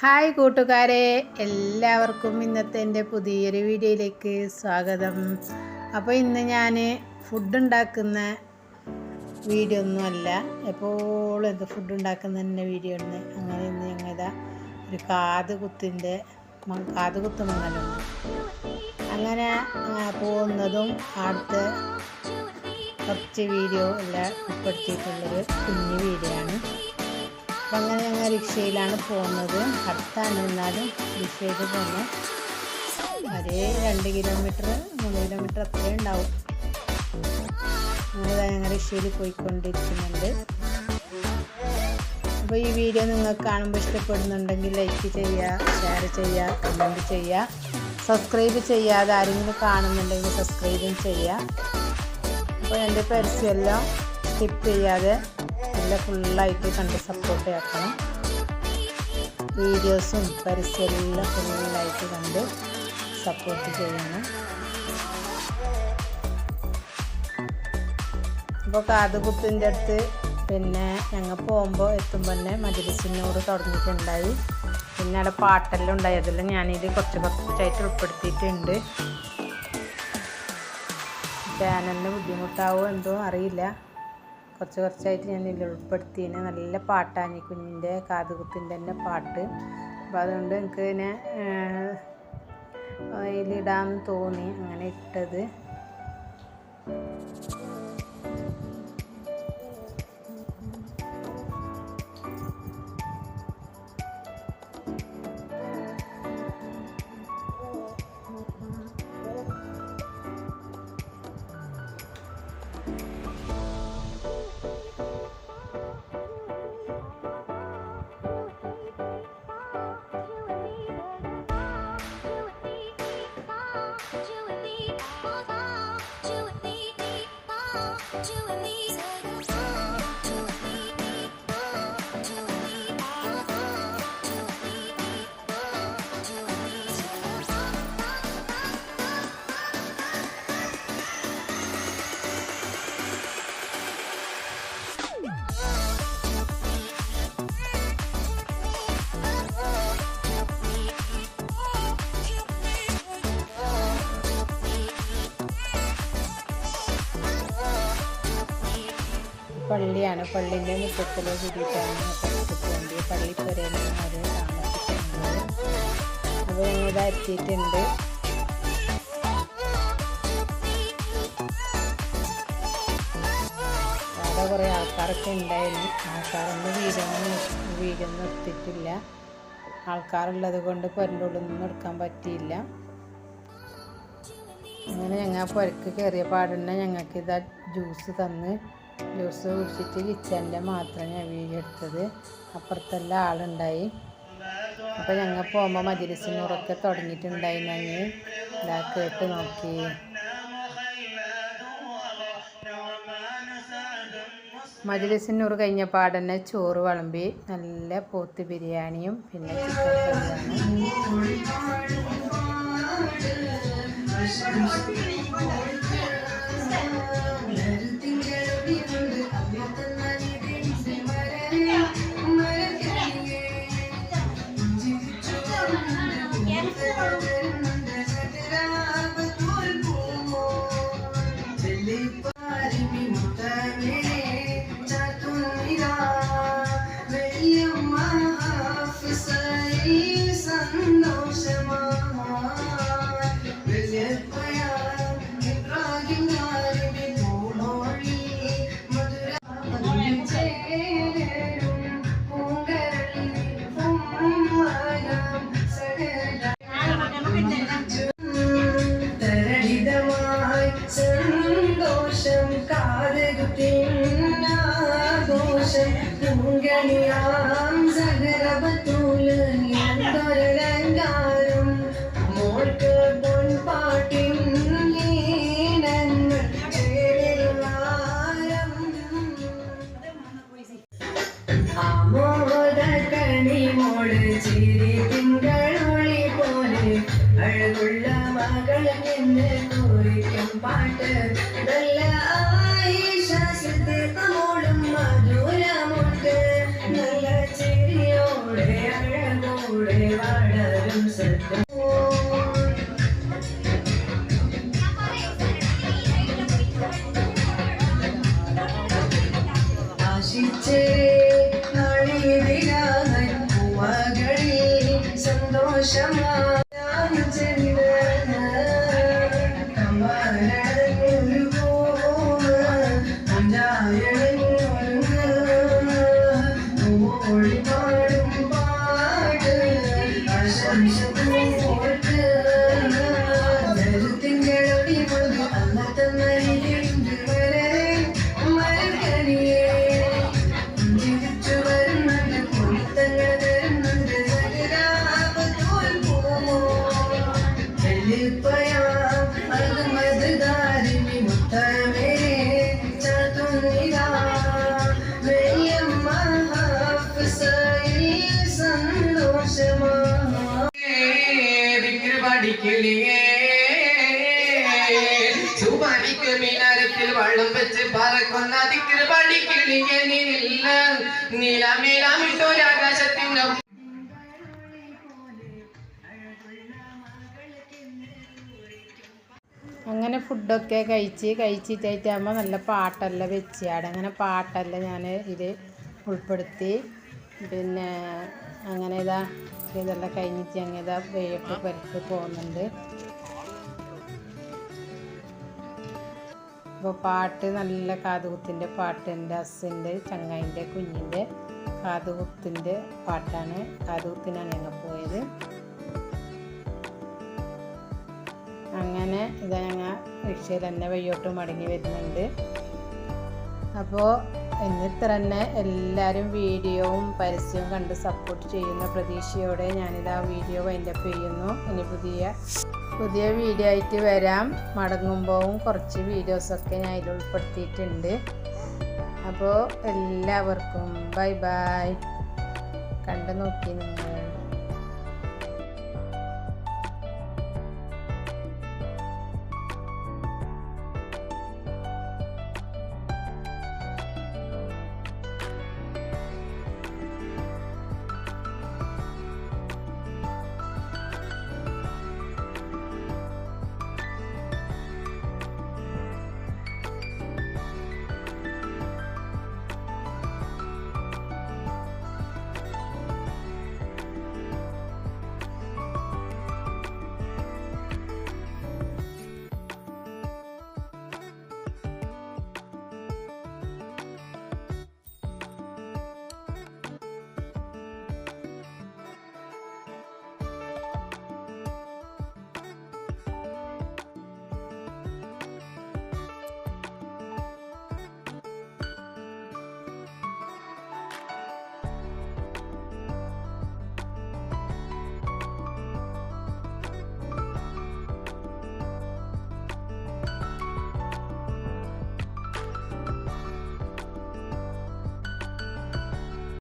Hi കൂട്ടുകാരെ എല്ലാവർക്കും ഇന്നത്തെ എന്റെ പുതിയൊരു വീഡിയോയിലേക്ക് സ്വാഗതം. അപ്പോൾ ഇന്ന് ഞാൻ ഫുഡ് ഉണ്ടാക്കുന്ന വീഡിയോ ഒന്നുമല്ല എപ്പോഴും എന്ത് ഫുഡ് ഉണ്ടാക്കുന്ന തന്നെ വീഡിയോ ഉണ്ട് അങ്ങനെ ഇന്ന് ഞങ്ങളിതാ ഒരു കാത് കുത്തിന്റെ മ- കാത് മംഗലമുണ്ട് അങ്ങനെ പോകുന്നതും അടുത്ത കുറച്ച് വീഡിയോ എല്ലാം ഉൾപ്പെടുത്തിയിട്ടുള്ളൊരു കുഞ്ഞു വീഡിയോ ആണ്. അങ്ങനെ ഞങ്ങൾ റിക്ഷയിലാണ് പോകുന്നത്. അടുത്താണ് എന്നാലും റിക്ഷയിൽ പോകുന്നത് ഒരു രണ്ട് കിലോമീറ്റർ മൂന്ന് കിലോമീറ്റർ അത്രയും ഉണ്ടാവും. അങ്ങനെ ഞങ്ങൾ റിക്ഷയിൽ പോയിക്കൊണ്ടിരിക്കുന്നുണ്ട്. അപ്പോൾ ഈ വീഡിയോ നിങ്ങൾക്ക് കാണുമ്പോൾ ഇഷ്ടപ്പെടുന്നുണ്ടെങ്കിൽ ലൈക്ക് ചെയ്യുക ഷെയർ ചെയ്യുക കമന്റ് ചെയ്യുക. സബ്സ്ക്രൈബ് ചെയ്യാതെ ആരെങ്കിലും കാണുന്നുണ്ടെങ്കിൽ സബ്സ്ക്രൈബും ചെയ്യുക. അപ്പോൾ എന്റെ പരസ്യമെല്ലാം സ്കിപ്പ് ചെയ്യാതെ എല്ലാം ഫുള്ളായിട്ട് കണ്ട് സപ്പോർട്ട് ആക്കണം. വീഡിയോസും പരസ്യമെല്ലാം ഫുള്ളായിട്ട് കണ്ട് സപ്പോർട്ട് ചെയ്യണം. അപ്പോൾ കാതുകുത്തിന്റെ അടുത്ത് പിന്നെ ഞങ്ങൾ പോകുമ്പോൾ എത്തുമ്പോൾ തന്നെ മജലിസിനോട് തുടങ്ങിയിട്ടുണ്ടായി. പിന്നെ അവിടെ പാട്ടെല്ലാം ഉണ്ടായി. അതെല്ലാം ഞാനിത് കുറച്ച് കുറച്ചായിട്ട് ഉൾപ്പെടുത്തിയിട്ടുണ്ട്. ചാനലിന് ബുദ്ധിമുട്ടാവോ എന്തോ അറിയില്ല. കുറച്ച് കുറച്ചായിട്ട് ഞാൻ ഇതിൽ ഉൾപ്പെടുത്തിയതിന് നല്ല പാട്ടാണ് ഈ കുഞ്ഞിന്റെ കാതുകുത്തിന്റെ തന്നെ പാട്ട്. അപ്പോൾ അതുകൊണ്ട് എനിക്ക് ഇതിനെ അതിലിടാമെന്ന് തോന്നി അങ്ങനെ ഇട്ടത്. you and me. പള്ളിയാണ്. പള്ളിന്റെ മുറ്റത്തിൽ കൂടിയിട്ടാണ് പള്ളി പള്ളിപ്പുരയിലാണ് അവർ താമസിക്കുന്നത്. അപ്പോൾ ഞങ്ങളിതാ എത്തിയിട്ടുണ്ട്. അവിടെ കുറേ ആൾക്കാരൊക്കെ ഉണ്ടായിരുന്നു. ആൾക്കാരൊന്നും വീടൊന്നും വീടൊന്നും എത്തിയിട്ടില്ല ആൾക്കാരുള്ളത് കൊണ്ട് പുരന്റെ ഉള്ളിൽ നിന്നും എടുക്കാൻ പറ്റിയില്ല. അങ്ങനെ ഞങ്ങൾ പുരക്ക് കയറിയ പാടുന്ന ഞങ്ങൾക്ക് ഇതാ ജ്യൂസ് തന്ന് ജ്യൂസ് കുടിച്ചിട്ട് കിച്ചന്റെ മാത്രം ഞാൻ വീഡിയോ എടുത്തത്. അപ്പുറത്തെല്ലാം ആളുണ്ടായി. അപ്പോൾ ഞങ്ങൾ പോകുമ്പോൾ മജിലിസിനൂറൊക്കെ തുടങ്ങിയിട്ടുണ്ടായി ഞങ്ങൾ ഇതാ കേട്ട് നോക്കി. മജിലിസിനൂറ് കഴിഞ്ഞ പാടന്നെ ചോറ് വിളമ്പി നല്ല പോത്ത് ബിരിയാണിയും പിന്നെ ചിക്കൻ കറിയാണ് answered സുബാനിക്ക് മിനാരത്തിൽ വള്ളം വെച്ച് പറക്കുന്ന ദിക്ർ പഠിക്കലിയേ നിന്നില്ല. നീലമേലാമിട്ടൊരാകാശത്തിന്റെ അങ്ങനെ ഫുഡൊക്കെ കഴിച്ച് കഴിച്ചിട്ടായിട്ടാകുമ്പോൾ നല്ല പാട്ടെല്ലാം വെച്ചാട് അങ്ങനെ പാട്ടെല്ലാം ഞാൻ ഇത് ഉൾപ്പെടുത്തി. പിന്നെ അങ്ങനെ ഇതാ ഇതെല്ലാം കഴിഞ്ഞിട്ട് അങ്ങനെ ഇതാ വെയ്യൊക്കെ പുരത്ത് പോകുന്നുണ്ട്. അപ്പോൾ പാട്ട് നല്ല കാതുകുത്തിന്റെ പാട്ട് എന്റെ അസ്സിന്റെ ചങ്ങായിന്റെ കുഞ്ഞിന്റെ കാതുകുത്തിന്റെ പാട്ടാണ് കാതുകുത്തിനാണ് ഞങ്ങൾ പോയത്. അങ്ങനെ ഇതാ ഞങ്ങൾ റിക്ഷയിൽ തന്നെ വയ്യോട്ട് മടങ്ങി വരുന്നുണ്ട്. അപ്പോൾ എന്നിത്ര തന്നെ എല്ലാവരും വീഡിയോവും പരസ്യവും കണ്ട് സപ്പോർട്ട് ചെയ്യുന്ന പ്രതീക്ഷയോടെ ഞാനിതാ വീഡിയോ വൈൻഡപ്പ് ചെയ്യുന്നു. ഇനി പുതിയ പുതിയ വീഡിയോ ആയിട്ട് വരാം. മടങ്ങുമ്പോഴും കുറച്ച് വീഡിയോസൊക്കെ ഞാൻ ഇതിൽ ഉൾപ്പെടുത്തിയിട്ടുണ്ട്. അപ്പോൾ എല്ലാവർക്കും ബൈ ബൈ കണ്ടു നോക്കി നിങ്ങൾ